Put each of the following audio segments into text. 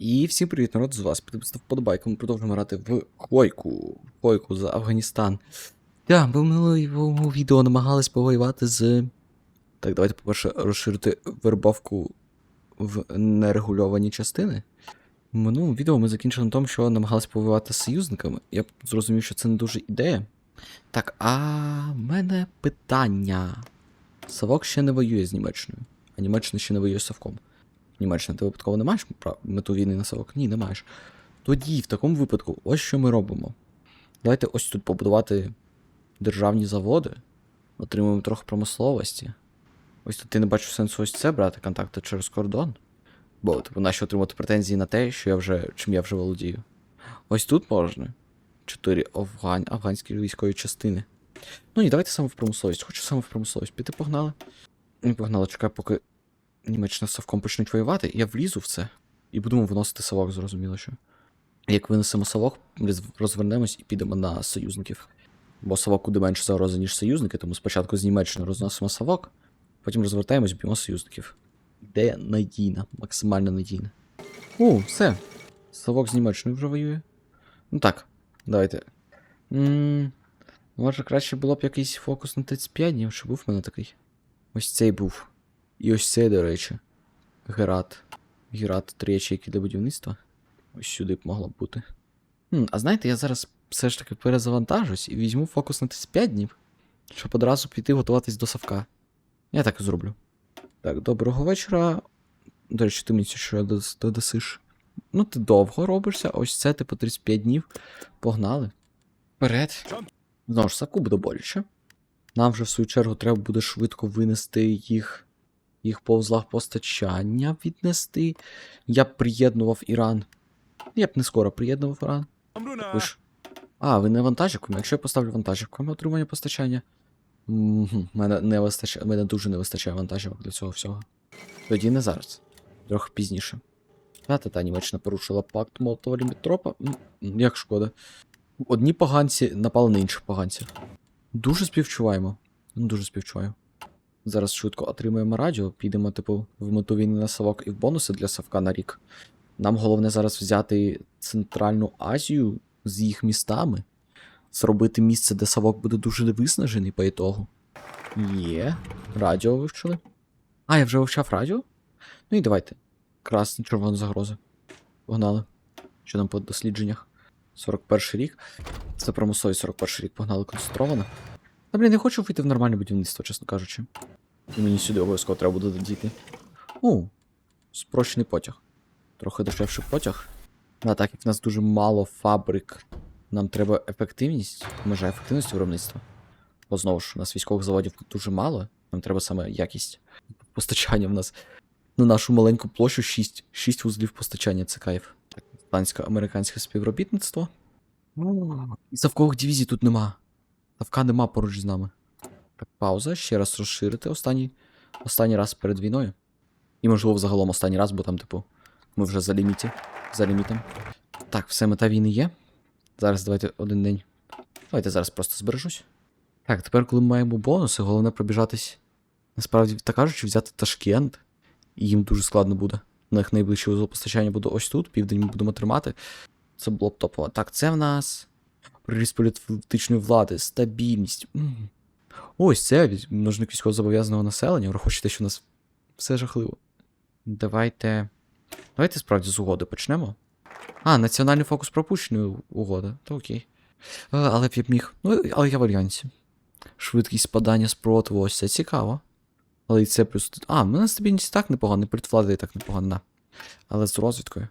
І всім привіт, народ, з вас підписав вподобайку. Ми продовжуємо грати в Хойку. Хойку за Афганістан. Так, ми в минулому відео намагались повоювати з. Так, давайте, по-перше, розширити вербовку в нерегульовані частини. В минулому відео ми закінчили на тому, що намагалися повоювати з союзниками. Я зрозумів, що це не дуже ідея. Так, а в мене питання. Савок ще не воює з Німеччиною, а Німеччина ще не воює з Савком. Німеччина, ти випадково не маєш мету війни на Савок? Ні, не маєш. Тоді, в такому випадку, ось що ми робимо. Давайте ось тут побудувати державні заводи, отримуємо трохи промисловості. Ось тут я не бачу сенсу ось це брати контакти через кордон. Бо, типу, нащо отримати претензії на те, що я вже, чим я вже володію. Ось тут можна. Чотири афган... афганські військові частини. Ну ні, давайте саме в промисловість. Хочу саме в промисловість. Піти погнали. Не погнали, чекай, поки Німеччина з Савком почнуть воювати, я влізу в це і будемо виносити Савок, зрозуміло, що. Як винесемо Савок, роз- розвернемось і підемо на союзників. Бо Савок куди менше загрози, ніж союзники, тому спочатку з Німеччини розносимо Савок, потім розвертаємось, і б'ємо союзників. Ідея надійна, максимально надійна. О, все. Савок з Німеччиною вже воює. Ну так, давайте. м може, краще було б якийсь фокус на 35 днів, чи був в мене такий. Ось цей був. І ось цей, до речі. Герат. Герат три ячейки для будівництва. Ось сюди б могло б бути. Хм, а знаєте, я зараз все ж таки перезавантажусь і візьму фокус на 35 днів, щоб одразу піти готуватись до Савка. Я так і зроблю. Так, доброго вечора. До речі, ти мені що додасиш. Ну, ти довго робишся, ось це, типу, 35 днів. Погнали. Вперед. Знову ж, Савку буде боляче. Нам вже в свою чергу треба буде швидко винести їх, їх по узлах постачання віднести. Я б приєднував Іран. Я б не скоро приєднував Іран. Ви ж. А, ви не вантажівками. Якщо я поставлю вантажівками отримання постачання. Мене не вистачає, мене дуже не вистачає вантажівок для цього всього. Тоді не зараз. Трохи пізніше. Та та Німеччина порушила пакт молотова лімітропа. Як шкода. Одні поганці напали на інших поганців. Дуже співчуваємо. Дуже співчуваю. Зараз швидко отримаємо радіо, підемо, типу, в мету війни на Савок і в бонуси для Савка на рік. Нам головне зараз взяти Центральну Азію з їх містами, зробити місце, де Савок буде дуже виснажений по ітогу. Є. Радіо вивчили. А, я вже вивчав радіо? Ну і давайте. Красний червона загроза. Погнали. Що там по дослідженнях? 41 рік. Це промисловий 41 рік погнали концентровано. Та блін, я хочу вийти в нормальне будівництво, чесно кажучи. І мені сюди обов'язково треба буде додіти. О, спрощений потяг. Трохи дешевший потяг. А так як в нас дуже мало фабрик, нам треба ефективність, межа ефективності виробництва. Бо знову ж, у нас військових заводів дуже мало, нам треба саме якість постачання в нас на нашу маленьку площу 6. 6 вузлів постачання, це кайф. Так, Іспансько-американське співробітництво. І Савкових дивізій тут нема. Савка нема поруч з нами. Так, пауза, ще раз розширити останній, останній раз перед війною. І, можливо, загалом останній раз, бо там, типу, ми вже за ліміті. За лімітом. Так, все, мета війни є. Зараз давайте один день. Давайте зараз просто збережусь. Так, тепер, коли ми маємо бонуси, головне пробіжатись. Насправді, так кажучи, взяти Ташкент. І їм дуже складно буде. У них найближче постачання буде ось тут, південь ми будемо тримати. Це було б топово. Так, це в нас. Приріст політичної влади, стабільність. Ось це множник військовозобов'язаного населення, враховуючи те, що у нас все жахливо. Давайте. Давайте справді з угоди почнемо. А, національний фокус пропущеної угоди. То окей. А, але б я б міг. Ну, але я в альянсі. Швидкість спадання спротиву, ось це цікаво. Але і це плюс. А, мене стабільність так непогана, політвлада і так непогана. Але з розвідкою.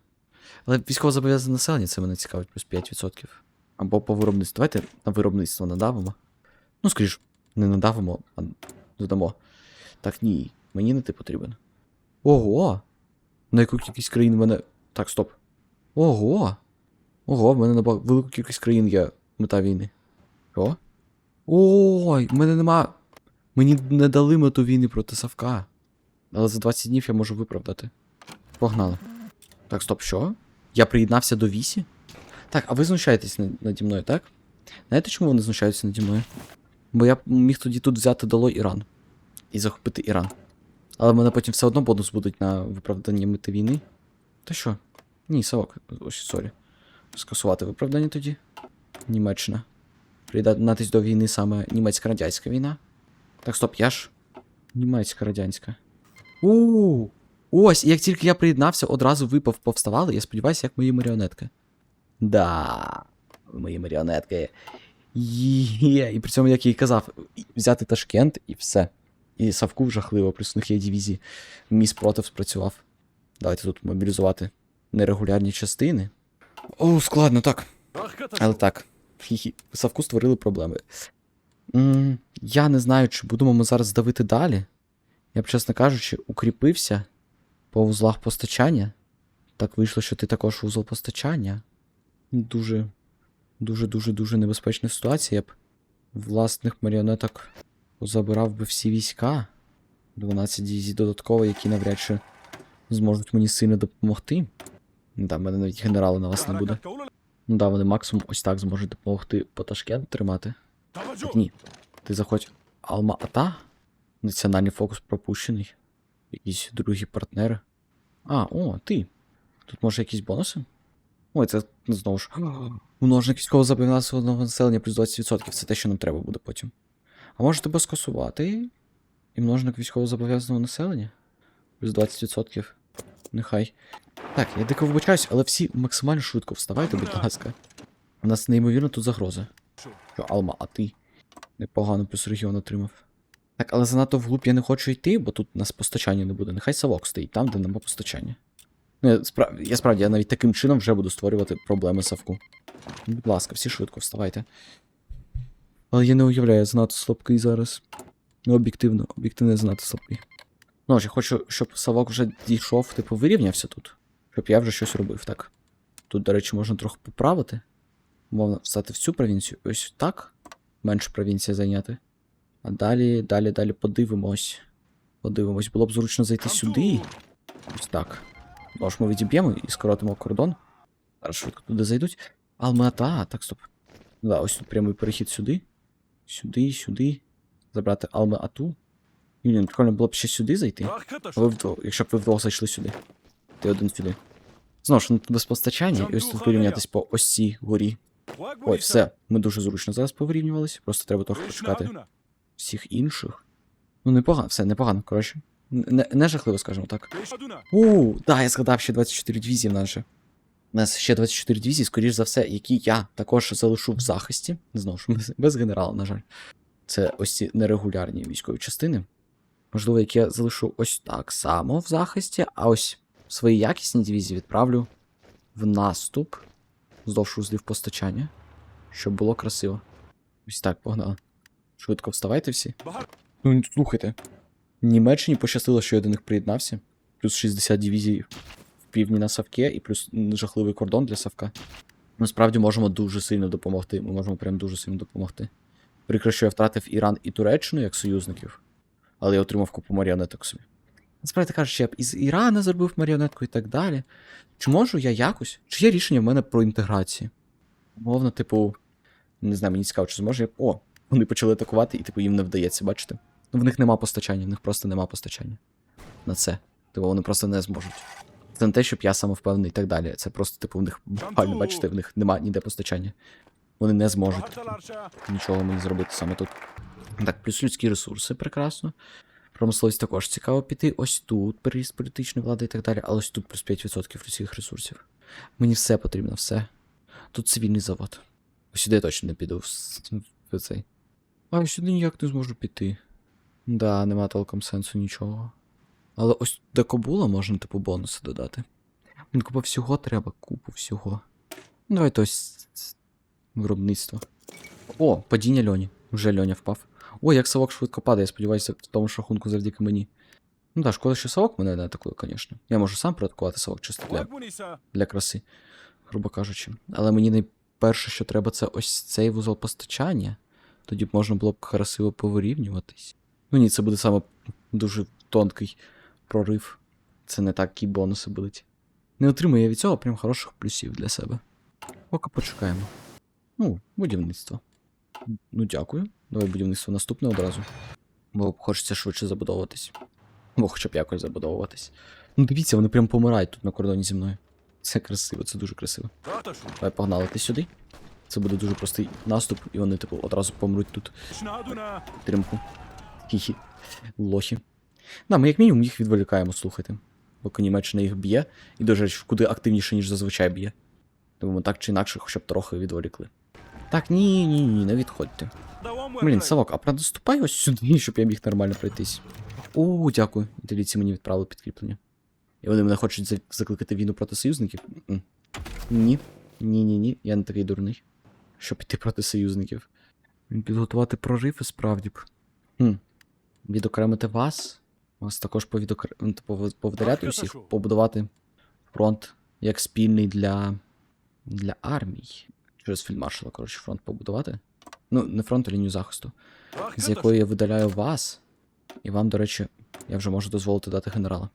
Але військовозобов'язане населення це мене цікавить плюс 5%. Або по виробництву. Давайте на виробництво надавимо. Ну, скоріш, не надавимо, а додамо. Так, ні, мені не ти потрібен. Ого! На яку кількість країн в мене. Так, стоп. Ого! Ого, в мене на велику кількість країн є мета війни. Що? Ой, в мене нема. Мені не дали мету війни проти Савка. Але за 20 днів я можу виправдати. Погнали. Так, стоп, що? Я приєднався до вісі? Так, а ви знущаєтесь наді мною, так? Знаєте, чому вони знущаються наді мною? Бо я міг тоді тут взяти дало Іран. І захопити Іран. Але мене потім все одно бонус будуть на виправдання мети війни. То що? Ні, Савок, ось, сорі. Скасувати виправдання тоді. Німеччина. Приєднатись до війни саме німецько-радянська війна. Так, стоп, я ж. Німецько-радянська. У. Ось, як тільки я приєднався, одразу випав повставали, я сподіваюся, як мої маріонетки. Да, мої маріонетки. Є. І при цьому, як я і казав, взяти Ташкент і все. І Савку жахливо, плюс у є дивізії. Мій спротив спрацював. Давайте тут мобілізувати нерегулярні частини. О, складно, так. Але так. Савку створили проблеми. я не знаю, чи будемо ми зараз давити далі. Я б, чесно кажучи, укріпився по вузлах постачання. Так вийшло, що ти також вузол постачання. Дуже, дуже, дуже, дуже небезпечна ситуація. Я б власних маріонеток забирав би всі війська. 12 дивізій додатково, які навряд чи зможуть мені сильно допомогти. Да, в мене навіть генерала на вас не буде. Ну да, вони максимум ось так зможуть допомогти по Ташкент тримати. Так ні. Ти заходь Алма-Ата? Національний фокус пропущений. Якісь другі партнери. А, о, ти. Тут може якісь бонуси? Ой, це знову ж. Множник військово зобов'язаного населення плюс 20%. Це те, що нам треба буде потім. А може тебе скасувати? І множник військово зобов'язаного населення? Плюс 20%. Нехай. Так, я дико вибачаюсь, але всі максимально швидко вставайте, будь ласка. У нас неймовірно тут загроза. Що, Алма, а ти? Непогано плюс регіон отримав. Так, але занадто вглуб я не хочу йти, бо тут у нас постачання не буде. Нехай Савок стоїть там, де нема постачання. Ну, я, справ... я справді, я навіть таким чином вже буду створювати проблеми Савку. Будь ласка, всі швидко вставайте. Але я не уявляю, я занадто слабкий зараз. Ну, об'єктивно, об'єктивно я занадто слабкий. Ну, я хочу, щоб Савок вже дійшов, типу, вирівнявся тут. Щоб я вже щось робив, так. Тут, до речі, можна трохи поправити. Мовно, встати в цю провінцію. Ось так. Менше провінція зайняти. А далі, далі, далі подивимось. Подивимось, було б зручно зайти сюди. Ось так. Може, ми відіб'ємо і скоротимо кордон. Зараз швидко туди зайдуть. Алмата, так, стоп. Да, ось тут прямий перехід сюди. Сюди, сюди. Забрати Алма-Ату. Блін, прикольно було б ще сюди зайти. Ви вдвох, якщо б ви вдвох зайшли сюди. Ти один сюди. Знову ж, ну без постачання, і ось тут вирівнятись по ось цій горі. Ой, все, ми дуже зручно зараз повирівнювалися, просто треба трохи почекати всіх інших. Ну, непогано, все, непогано, коротше. Не, не жахливо, скажімо так. У, да, я згадав ще 24 дивізії в нас же. У нас ще 24 дивізії, скоріш за все, які я також залишу в захисті. Знову ж, без, генерала, на жаль. Це ось ці нерегулярні військові частини. Можливо, які я залишу ось так само в захисті, а ось свої якісні дивізії відправлю в наступ вздовж узлів постачання, щоб було красиво. Ось так, погнали. Швидко вставайте всі. Ну, слухайте. Німеччині пощастило, що я до них приєднався. Плюс 60 дивізій в півдні на Савке і плюс жахливий кордон для Савка. Ми справді можемо дуже сильно допомогти. Ми можемо прям дуже сильно допомогти. Прикро, що я втратив Іран і Туреччину як союзників, але я отримав купу маріонеток собі. Насправді кажучи, я б із Ірана зробив маріонетку і так далі. Чи можу я якось? Чи є рішення в мене про інтеграцію? Умовно, типу, не знаю, мені цікаво, чи зможу я. О, вони почали атакувати, і типу їм не вдається, бачите? Ну, в них нема постачання, в них просто нема постачання. На це. Типу, вони просто не зможуть. Це не те, щоб я самовпевнений і так далі. Це просто, типу, в них буквально, бачите, в них нема ніде постачання. Вони не зможуть нічого мені зробити саме тут. Так, плюс людські ресурси, прекрасно. Промисловість також цікаво піти. Ось тут переїзд політичної влади і так далі, але ось тут плюс 5% людських ресурсів. Мені все потрібно, все. Тут цивільний завод. Ось сюди я точно не піду в, в цей. А сюди ніяк не зможу піти. Да, нема толком сенсу нічого. Але ось до Кобула можна, типу, бонуси додати. Мені купа всього треба, купу всього. Ну, Давайте ось виробництво. О, падіння Льоні. Вже Льоня впав. О, як совок швидко падає, я сподіваюся, в тому ж завдяки мені. Ну так, шкода, що совок мене не атакує, звісно. Я можу сам проатакувати совок чисто для, для краси, грубо кажучи. Але мені найперше, що треба, це ось цей вузол постачання. Тоді б можна було б красиво повирівнюватись. Ну ні, це буде саме дуже тонкий прорив. Це не такі бонуси будуть. Не отримую я від цього прям хороших плюсів для себе. Поки почекаємо. Ну, будівництво. Ну, дякую. Давай будівництво наступне одразу. Бо хочеться швидше забудовуватись. Бо хоча б якось забудовуватись. Ну дивіться, вони прям помирають тут на кордоні зі мною. Це красиво, це дуже красиво. Давай погнали ти сюди. Це буде дуже простий наступ, і вони, типу, одразу помруть тут. Шнадуна. Хі-хі. Лохи. Да, ми як мінімум їх відволікаємо, слухайте. Поки Німеччина їх б'є, і дуже речі, куди активніше, ніж зазвичай б'є. Тому ми так чи інакше хоча б трохи відволікли. Так, ні, ні, ні, не відходьте. Блін, Савок, а продоступай ось сюди, щоб я міг нормально пройтись. О, дякую. Італійці мені відправили підкріплення. І вони мене хочуть закликати війну проти союзників? Ні. Ні, ні, ні, я не такий дурний. Щоб піти проти союзників. Підготувати прорив і справді б. Хм. Відокремити вас. Вас також повідокр... ну, типу, повдаряти усіх, побудувати фронт як спільний для. для армій. Через фільдмаршала, коротше, фронт побудувати. Ну, не фронт, а лінію захисту з якої я видаляю вас. І вам, до речі, я вже можу дозволити дати генерала.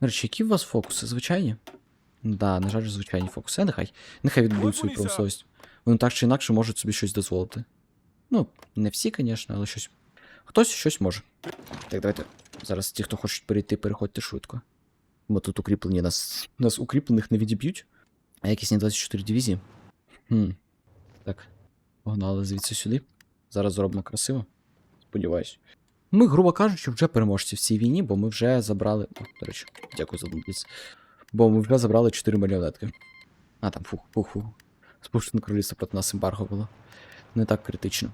До речі, які у вас фокуси? Звичайні? Да, на жаль, звичайні фокуси. А нехай. Нехай відбудуть свою промисловість. Вони так чи інакше можуть собі щось дозволити. Ну, не всі, звісно, але щось. Хтось щось може. Так, давайте. Зараз ті, хто хочуть перейти, переходьте швидко. Бо тут укріплені нас. Нас укріплених не відіб'ють. А якісні 24 дивізії. Хм. Так. Погнали звідси сюди. Зараз зроблено красиво. Сподіваюсь. Ми, грубо кажучи, вже переможці в цій війні, бо ми вже забрали. О, до речі, дякую за думність. Бо ми вже забрали 4 маріонетки. А, там фух, фух, фух. Спущене королівство проти нас ембарго було. Не так критично.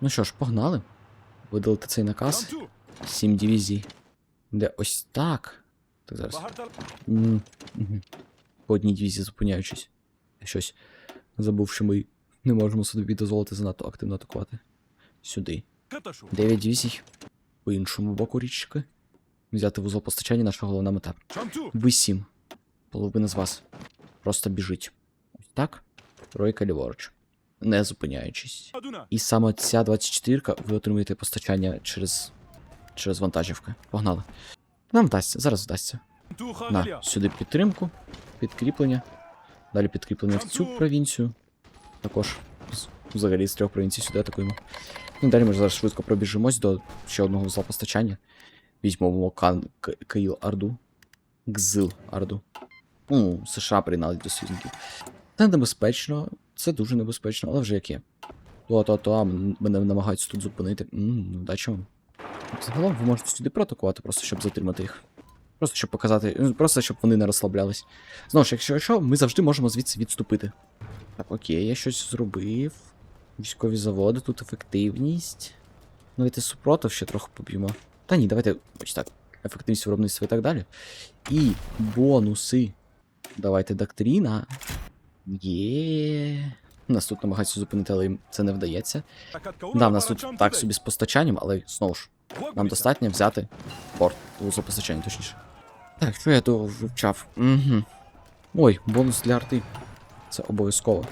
Ну що ж, погнали. Видалити цей наказ. 7 дивізій. Де ось так. Так зараз. М. По одній дивізії зупиняючись. Щось забув, що ми не можемо собі дозволити занадто активно атакувати. Сюди. 9 дивізій. По іншому боку річки. Взяти вузол постачання наша головна мета. Ви сім. Половина з вас. Просто біжить. Ось так. Тройка ліворуч. Не зупиняючись. І саме ця 24-ка ви отримуєте постачання через. через вантажівки. Погнали. Нам вдасться, зараз вдасться. На, сюди підтримку, підкріплення. Далі підкріплення в цю провінцію. Також взагалі з трьох провінцій сюди атакуємо. Ну, далі ми зараз швидко пробіжимось до ще одного вузла постачання. Візьмемо Кан Каїл Арду. Гзил Арду. Ну, США приєднали до союзників. Це небезпечно, це дуже небезпечно, але вже яке. То-то-то, мене намагаються тут зупинити. Ммм, удачі вам. Загалом ви можете сюди проатакувати, просто щоб затримати їх. Просто щоб показати, ну, просто щоб вони не розслаблялись. Знову ж, якщо що, ми завжди можемо звідси відступити. Так, окей, я щось зробив. Військові заводи, тут ефективність. Ну, давайте супротив ще трохи поб'ємо. Та ні, давайте, ось так. Ефективність виробництва і так далі. І бонуси. Давайте доктрина. Є. Нас тут намагаються зупинити, але їм це не вдається. Да, в нас тут так собі з постачанням, але знову ж, нам достатньо взяти порт постачання, точніше. Так, що я тут вивчав? Угу. Ой, бонус для арти. Це обов'язково.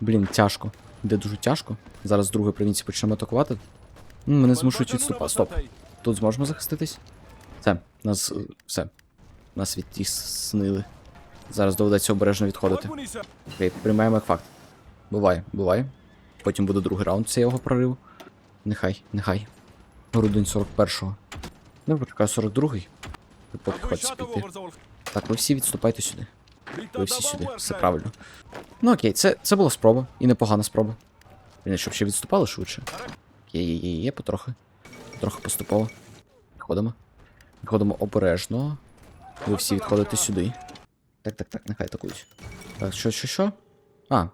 Блін, тяжко. Іде дуже тяжко. Зараз з другої провінції почнемо атакувати. Мене змушують відступати. Стоп. Тут зможемо захиститись? Все, нас. все. Нас відтіснили. Зараз доведеться обережно відходити. Окей, приймаємо як факт. Буває, буває. Потім буде другий раунд цього прориву. Нехай, нехай. Грудень 41-го. Не почекаю 42-й. Ви поки хочете піти. Так, ви всі відступайте сюди. Ви всі сюди. Все правильно. Ну окей, це, це була спроба. І непогана спроба. Блін, щоб ще відступали швидше. Є, є, є, є, потрохи. Потрохи поступово. Відходимо. Відходимо обережно. Ви всі відходите сюди. Так, так, так, нехай атакують. Так, що, що, що? А,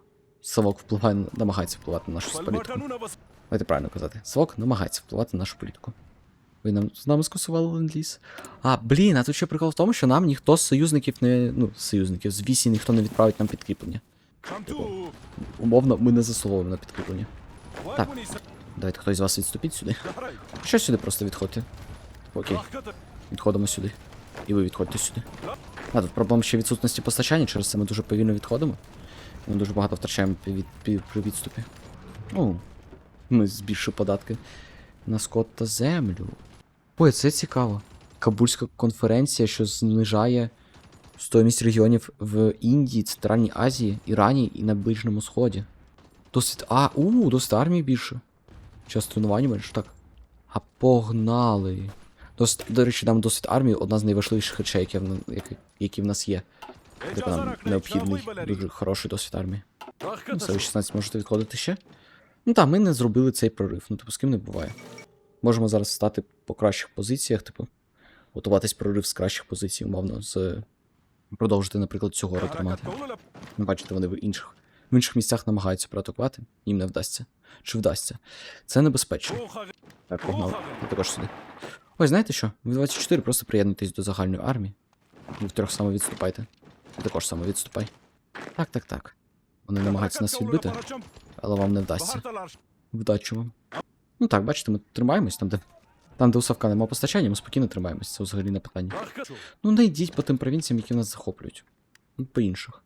Савок впливає, намагається впливати на нашу політику. Давайте правильно казати. Савок намагається впливати на нашу політику. Ви нам з нами скасували ленд-ліз. А, блін, а тут ще прикол в тому, що нам ніхто з союзників не. Ну, союзників, з вісі ніхто не відправить нам підкріплення. Умовно, ми не заслуговуємо на підкріплення. Так. Давайте хтось з вас відступіть сюди. Що сюди просто відходьте. Окей, відходимо сюди. І ви відходьте сюди. А, тут проблема ще відсутності постачання, через це ми дуже повільно відходимо. Ми дуже багато втрачаємо від, пі- при відступі. Ну, ми збільшили податки на скот та землю. Ой, це цікаво. Кабульська конференція, що знижає стоїмість регіонів в Індії, Центральній Азії, Ірані і на Ближньому Сході. Досить. А, у, досить армії більше. Час тренування менше, так. А погнали. Досить, до речі, нам досить армії одна з найважливіших речей, які які, які в нас є. Типу нам необхідний, дуже хороший досвід армії. Все, ви 16 можете відходити ще. Ну так, ми не зробили цей прорив. Ну, типу, з ким не буває. Можемо зараз стати по кращих позиціях, типу, готуватись прорив з кращих позицій, умовно, з. Продовжити, наприклад, гору тримати. Бачите, вони в інших. В інших місцях намагаються проатакувати, їм не вдасться. Чи вдасться? Це небезпечно. Так, погнали. Ви також сюди. Ой, знаєте що? Ви 24 просто приєднуйтесь до загальної армії. Ви втрьох саме відступайте. Ти також саме відступай. Так, так, так. Вони намагаються нас відбити, але вам не вдасться. Вдачі вам. Ну так, бачите, ми тримаємось там, де. Там, де у Савка нема постачання, ми спокійно тримаємось, це взагалі не питання. Ну не йдіть по тим провінціям, які нас захоплюють. Ну, по інших.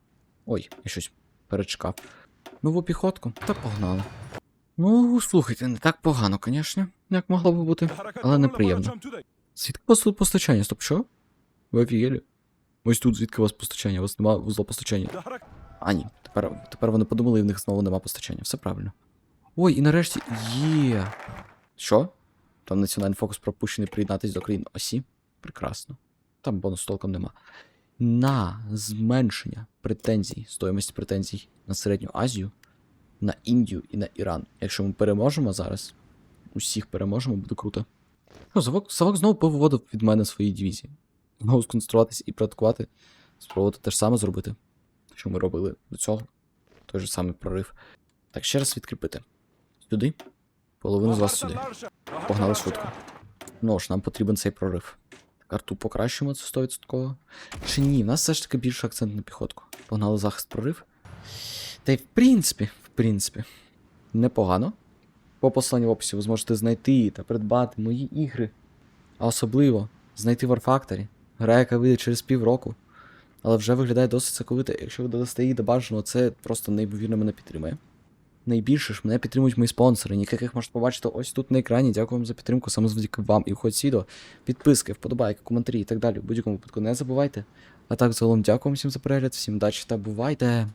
Ой, я щось перечекав. Нову піхотку? Та погнали. Ну, слухайте, не так погано, звісно, як могло би бути. Але неприємно. Звідки у вас тут постачання? Стоп, що? Ви офігели? Ось тут звідки у вас постачання, у вас нема вузла постачання. А, ні, тепер, тепер вони подумали, і в них знову нема постачання. Все правильно. Ой, і нарешті є. Що? Там національний фокус пропущений приєднатись до країн осі. Прекрасно. Там бонус толком нема. На зменшення претензій, стоїмості претензій на Середню Азію, на Індію і на Іран. Якщо ми переможемо зараз, усіх переможемо, буде круто. Ну, Савок, Савок знову повиводив від мене свої дивізії. Знову сконцентруватись і проатакувати, спробувати те ж саме зробити, що ми робили до цього. Той же самий прорив. Так, ще раз відкріпити. Сюди. Половину з вас сюди. Погнали швидко. Ну ж, нам потрібен цей прорив. Карту покращимо, це 100%. Чи ні, в нас все ж таки більше акцент на піхотку. Погнали захист прорив. Та й в принципі, в принципі, непогано. По посланню в описі ви зможете знайти та придбати мої ігри. А особливо знайти War Factory. Гра, яка вийде через півроку. Але вже виглядає досить соковито. Якщо ви додасте її до бажаного, це просто неймовірно мене підтримує. Найбільше ж мене підтримують мої спонсори, яких можете побачити ось тут на екрані. Дякую вам за підтримку, саме завдяки вам. І входь відео, підписки, вподобайки, коментарі і так далі. В будь-якому випадку не забувайте. А так, загалом, дякую всім за перегляд, всім удачі та бувайте!